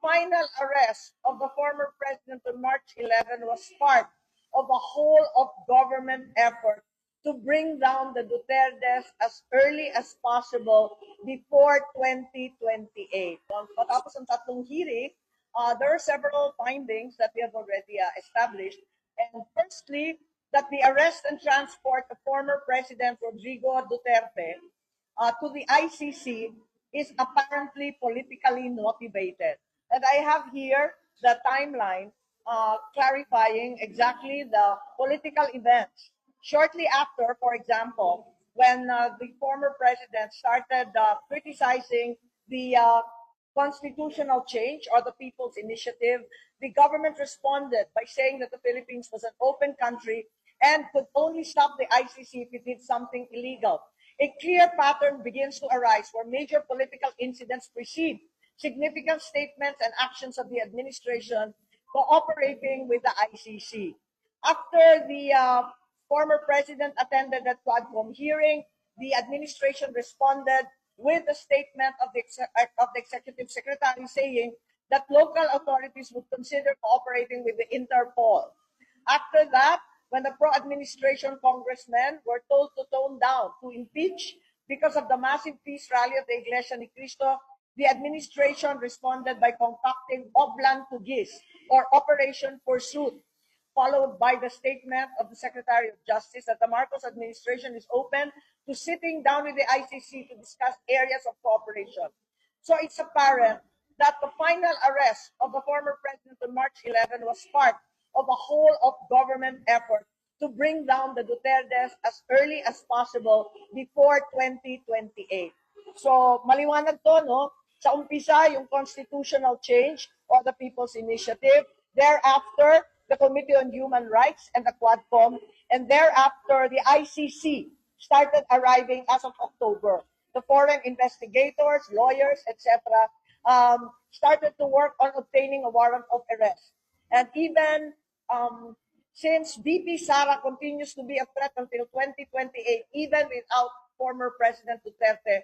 final arrest of the former president on March 11 was part of a whole of government effort to bring down the Dutertes as early as possible before 2028. Um, Patapos tatlong hearing, uh, there are several findings that we have already uh, established. And firstly, that the arrest and transport of former President Rodrigo Duterte uh, to the ICC is apparently politically motivated. And I have here the timeline uh, clarifying exactly the political events. Shortly after, for example, when uh, the former president started uh, criticizing the uh, constitutional change or the People's Initiative, the government responded by saying that the Philippines was an open country and could only stop the ICC if it did something illegal. A clear pattern begins to arise where major political incidents precede significant statements and actions of the administration cooperating with the ICC. After the uh, former president attended the Quadcom hearing, the administration responded with a statement of the, exe- of the executive secretary saying that local authorities would consider cooperating with the Interpol. After that, when the pro-administration congressmen were told to tone down, to impeach because of the massive peace rally of the Iglesia Ni Cristo, the administration responded by concocting Oblan Tugis, or Operation Pursuit, followed by the statement of the Secretary of Justice that the Marcos administration is open to sitting down with the ICC to discuss areas of cooperation. So it's apparent that the final arrest of the former president on March 11 was part of a whole of government effort to bring down the Dutertes as early as possible before 2028. So maliwanag to, no? Sa umpisa, yung constitutional change or the People's Initiative. Thereafter, the Committee on Human Rights and the Quadcom. And thereafter, the ICC started arriving as of October. The foreign investigators, lawyers, etc., um, started to work on obtaining a warrant of arrest. And even um, since VP Sara continues to be a threat until 2028, even without former President Duterte,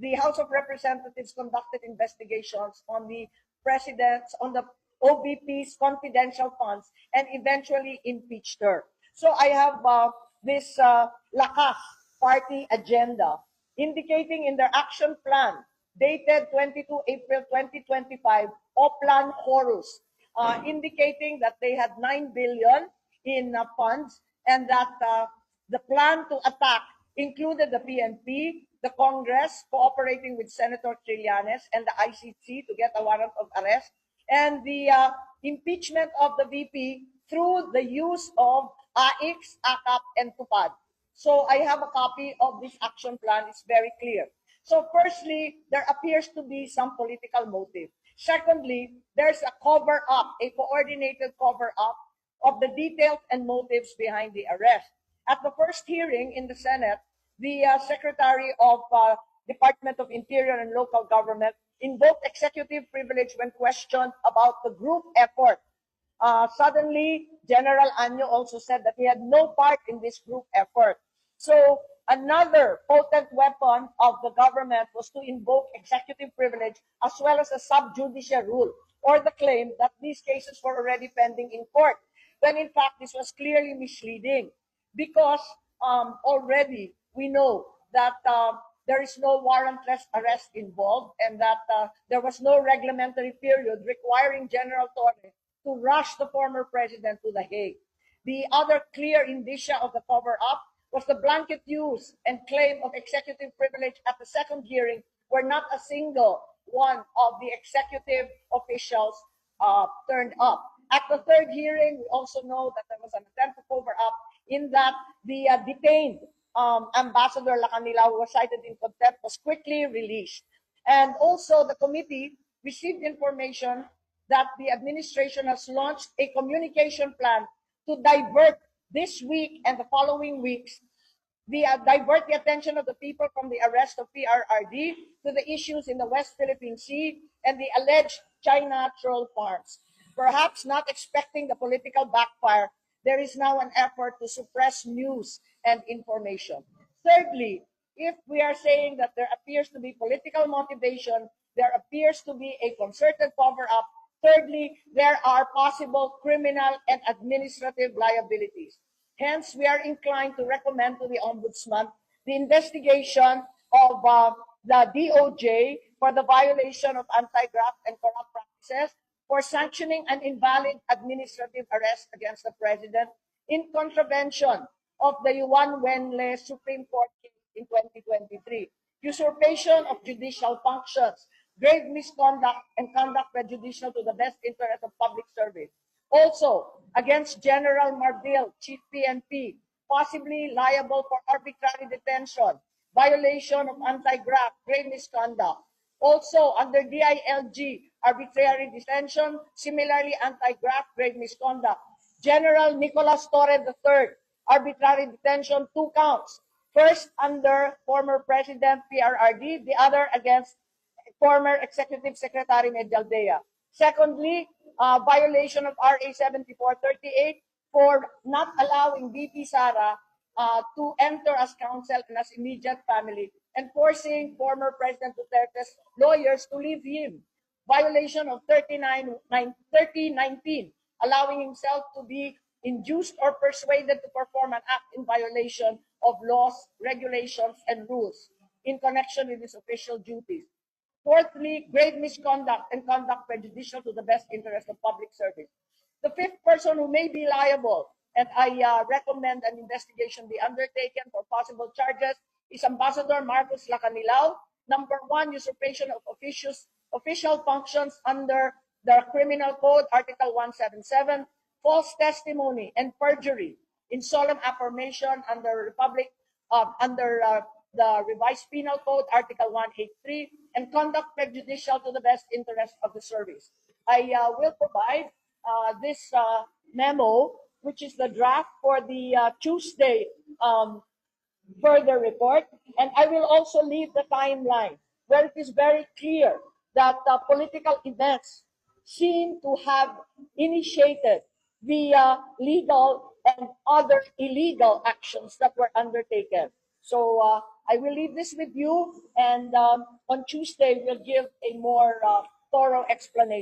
the House of Representatives conducted investigations on the president's, on the OVP's confidential funds and eventually impeached her. So I have uh, this uh, Lakas party agenda indicating in their action plan dated 22 April 2025, Oplan Horus, uh, indicating that they had 9 billion in uh, funds and that uh, the plan to attack included the PNP, the Congress cooperating with Senator Trillanes and the ICC to get a warrant of arrest, and the uh, impeachment of the VP through the use of AIX, AKAP, and TUPAD. So I have a copy of this action plan. It's very clear. So firstly, there appears to be some political motive. Secondly, there's a cover up, a coordinated cover up of the details and motives behind the arrest. At the first hearing in the Senate, the uh, Secretary of uh, Department of Interior and Local Government invoked executive privilege when questioned about the group effort. Uh, suddenly, General Anyo also said that he had no part in this group effort. So another potent weapon of the government was to invoke executive privilege as well as a sub judice rule or the claim that these cases were already pending in court when in fact this was clearly misleading because um, already we know that uh, there is no warrantless arrest involved and that uh, there was no reglementary period requiring General Torre to rush the former president to The Hague. The other clear indicia of the cover up was the blanket use and claim of executive privilege at the second hearing, where not a single one of the executive officials uh, turned up. At the third hearing, we also know that there was an attempt to cover up in that the uh, detained um, Ambassador Lacanila, who was cited in contempt, was quickly released. And also, the committee received information that the administration has launched a communication plan to divert this week and the following weeks the uh, divert the attention of the people from the arrest of PRRD to the issues in the West Philippine Sea and the alleged China troll farms. Perhaps not expecting the political backfire, there is now an effort to suppress news and information. Thirdly, if we are saying that there appears to be political motivation there appears to be a concerted cover up. Thirdly, there are possible criminal and administrative liabilities. Hence, we are inclined to recommend to the Ombudsman the investigation of uh, the DOJ for the violation of anti-graft and corrupt practices, for sanctioning an invalid administrative arrest against the President in contravention of the Yuan Wenle Supreme Court case in 2023, usurpation of judicial functions, grave misconduct, and conduct prejudicial to the best interest of public service. Also, against General Marbil, Chief PNP, possibly liable for arbitrary detention, violation of anti-graft, grave misconduct. Also, under DILG, arbitrary detention, similarly anti-graft, grave misconduct. General Nicolas Torre III, arbitrary detention, two counts. First under former President PRRD, the other against former Executive Secretary Medialdea. Secondly, uh, violation of RA 7438 for not allowing BP Sara uh, to enter as counsel and as immediate family and forcing former President Duterte's lawyers to leave him. Violation of 39, 9, 3019, allowing himself to be induced or persuaded to perform an act in violation of laws, regulations, and rules in connection with his official duties. Fourthly, grave misconduct and conduct prejudicial to the best interest of public service. The fifth person who may be liable, and I uh, recommend an investigation be undertaken for possible charges, is Ambassador Marcos Lacanilao. Number one, usurpation of officials, official functions under the Criminal Code, Article 177, false testimony and perjury in solemn affirmation under Republic uh, under uh, the Revised Penal Code, Article 183, and conduct prejudicial to the best interest of the service. I uh, will provide uh, this uh, memo, which is the draft for the uh, Tuesday um, further report, and I will also leave the timeline where it is very clear that uh, political events seem to have initiated via legal and other illegal actions that were undertaken. So uh, I will leave this with you, and um, on Tuesday we'll give a more uh, thorough explanation.